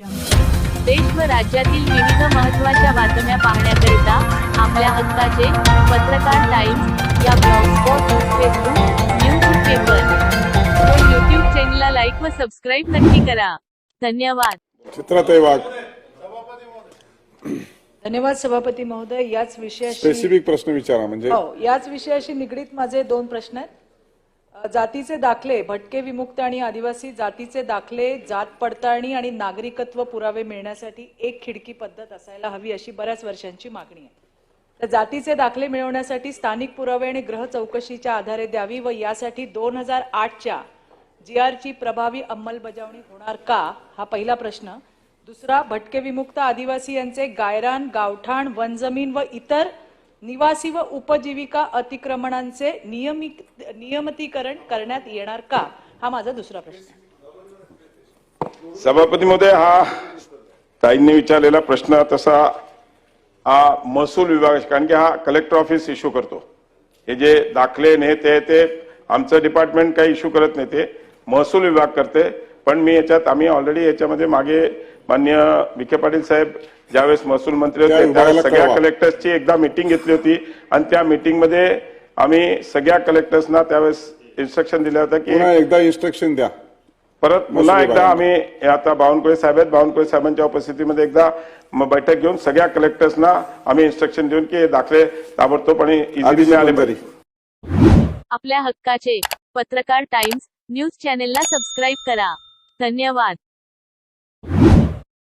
देश व राज्यातील विविध महत्त्वाच्या बातम्या पाहण्याकरिता आपल्या हक्काचे पत्रकार टाइम्स या ब्लॉगस्पॉट फेसबुक न्यूज पेपर. व यूट्यूब चॅनलला लाईक व सबस्क्राईब नक्की करा. धन्यवाद. चित्राताई वाघ. धन्यवाद सभापती महोदय. याच विषयाशी स्पेसिफिक प्रश्न विचारा म्हणजे? हो याच विषयाशी निगडीत माझे दोन प्रश्न आहेत. जातीचे दाखले भटके विमुक्त आणि आदिवासी जातीचे दाखले जात पडताळणी आणि नागरिकत्व पुरावे मिळण्यासाठी एक खिडकी पद्धत असायला हवी अशी बऱ्याच वर्षांची मागणी आहे. तर जातीचे दाखले मिळवण्यासाठी स्थानिक पुरावे आणि ग्रह चौकशीच्या आधारे द्यावी व यासाठी दोन हजार आठच्या जी आरची प्रभावी अंमलबजावणी होणार का हा पहिला प्रश्न. दुसरा भटके विमुक्त आदिवासी यांचे गायरान गावठाण वनजमीन व इतर निवासी व उपजीविका अतिक्रमणांचे नियमित नियमितीकरण करण्यात येणार का? हा माझा दुसरा प्रश्न सभापती महोदय हा ताईंनी विचारलेला प्रश्न तसा हा महसूल विभाग कारण की हा कलेक्टर ऑफिस इश्यू करतो. हे जे दाखले ने ते ते आमचं डिपार्टमेंट काही इश्यू करत नाही ते महसूल विभाग करते. पण मी याच्यात आम्ही ऑलरेडी याच्यामध्ये मागे मान्य विखे पाटील साहेब ज्यावेळेस महसूल मंत्री त्या होते त्यावेळेस सगळ्या. कलेक्टर्सची एकदा मिटिंग घेतली होती. आणि त्या मिटिंगमध्ये आम्ही सगळ्या कलेक्टर्सना त्यावेळेस इन्स्ट्रक्शन दिलं होतं की पुन्हा एकदा इन्स्ट्रक्शन द्या. परत पुन्हा एकदा. आम्ही आता बावनकुळे साहेब आहेत. बावनकुळे साहेबांच्या उपस्थितीमध्ये एकदा म- बैठक घेऊन सगळ्या कलेक्टर्सना आम्ही इन्स्ट्रक्शन देऊन की दाखले ताबडतोब आणि आपल्या हक्काचे पत्रकार टाइम्स न्यूज चॅनलला सबस्क्राईब करा. धन्यवाद.